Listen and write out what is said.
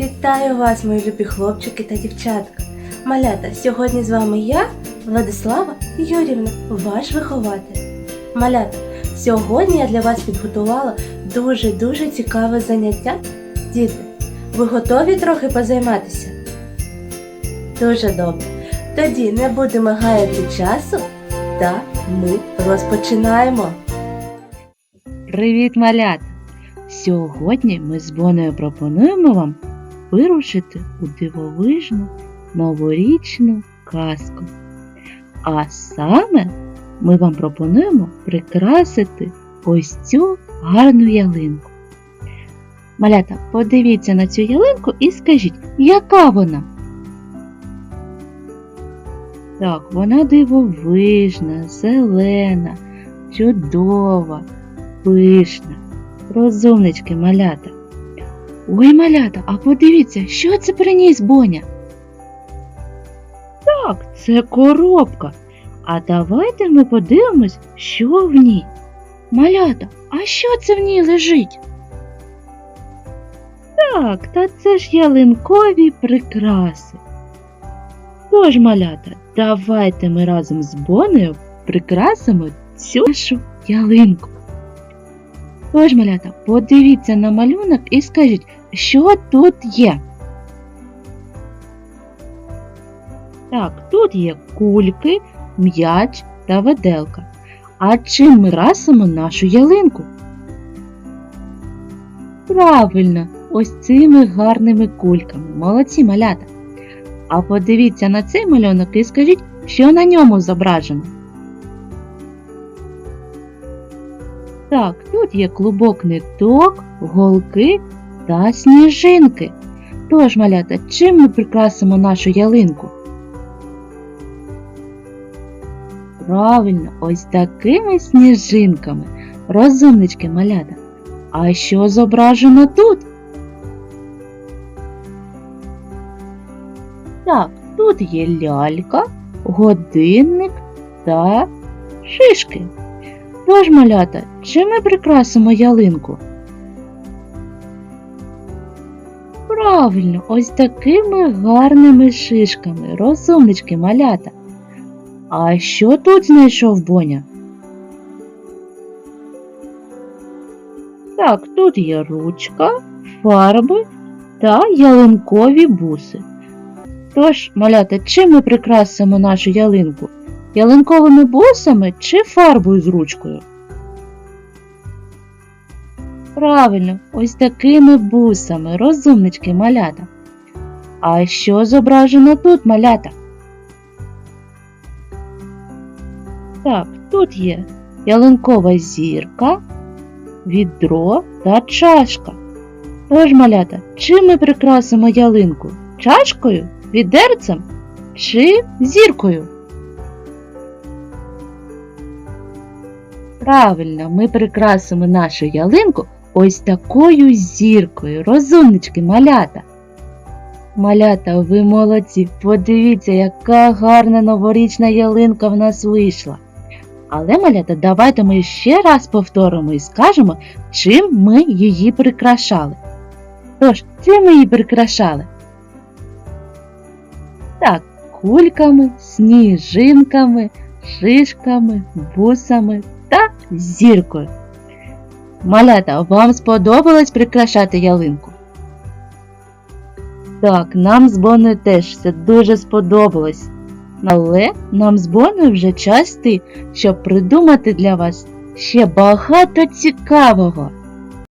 Вітаю вас, мої любі хлопчики та дівчатка. Малята, сьогодні з вами я, Владислава Юрівна, ваш вихователь. Малята, сьогодні я для вас підготувала дуже-дуже цікаве заняття. Діти, ви готові трохи позайматися? Дуже добре. Тоді не будемо гаяти часу, та ми розпочинаємо. Привіт, малята! Сьогодні ми з Бонею пропонуємо вам вирушити у дивовижну новорічну казку. А саме ми вам пропонуємо прикрасити ось цю гарну ялинку. Малята, подивіться на цю ялинку і скажіть, яка вона? Так, вона дивовижна, зелена, чудова, пишна. Розумнички, малята. Ой, малята, а подивіться, що це приніс Боня? Так, це коробка. А давайте ми подивимось, що в ній. Малята, а що це в ній лежить? Так, та це ж ялинкові прикраси. Тож, малята, давайте ми разом з Бонею прикрасимо цю нашу ялинку. Тож, малята, подивіться на малюнок і скажіть, що тут є. Так, тут є кульки, м'яч та виделка. А чим ми красимо нашу ялинку? Правильно, ось цими гарними кульками. Молодці малята. А подивіться на цей малюнок і скажіть, що на ньому зображено. Так, тут є клубок ниток, голки та сніжинки. Тож, малята, чим ми прикрасимо нашу ялинку? Правильно, ось такими сніжинками. Розумнички малята. А що зображено тут? Так, тут є лялька, годинник та шишки. Тож, малята, чим ми прикрасимо ялинку? Правильно, ось такими гарними шишками, розумнички малята. А що тут знайшов Боня? Так, тут є ручка, фарби та ялинкові буси. Тож, малята, чим ми прикрасимо нашу ялинку? ялинковими бусами чи фарбою з ручкою? Правильно, ось такими бусами, розумнички малята. А що зображено тут малята? Так, тут є ялинкова зірка, відро та чашка. Тож, малята, чим ми прикрасимо ялинку? Чашкою, відерцем чи зіркою? Правильно, ми прикрасимо нашу ялинку ось такою зіркою. Розумнички, малята. Малята, ви молодці. Подивіться, яка гарна новорічна ялинка в нас вийшла. Але, малята, давайте ми ще раз повторимо і скажемо, чим ми її прикрашали. Тож, чим ми її прикрашали? Так, кульками, сніжинками, шишками, бусами та зіркою. Малята, вам сподобалось прикрашати ялинку? Так, нам з Боною теж все дуже сподобалось. Але нам з Боною вже час йти, щоб придумати для вас ще багато цікавого.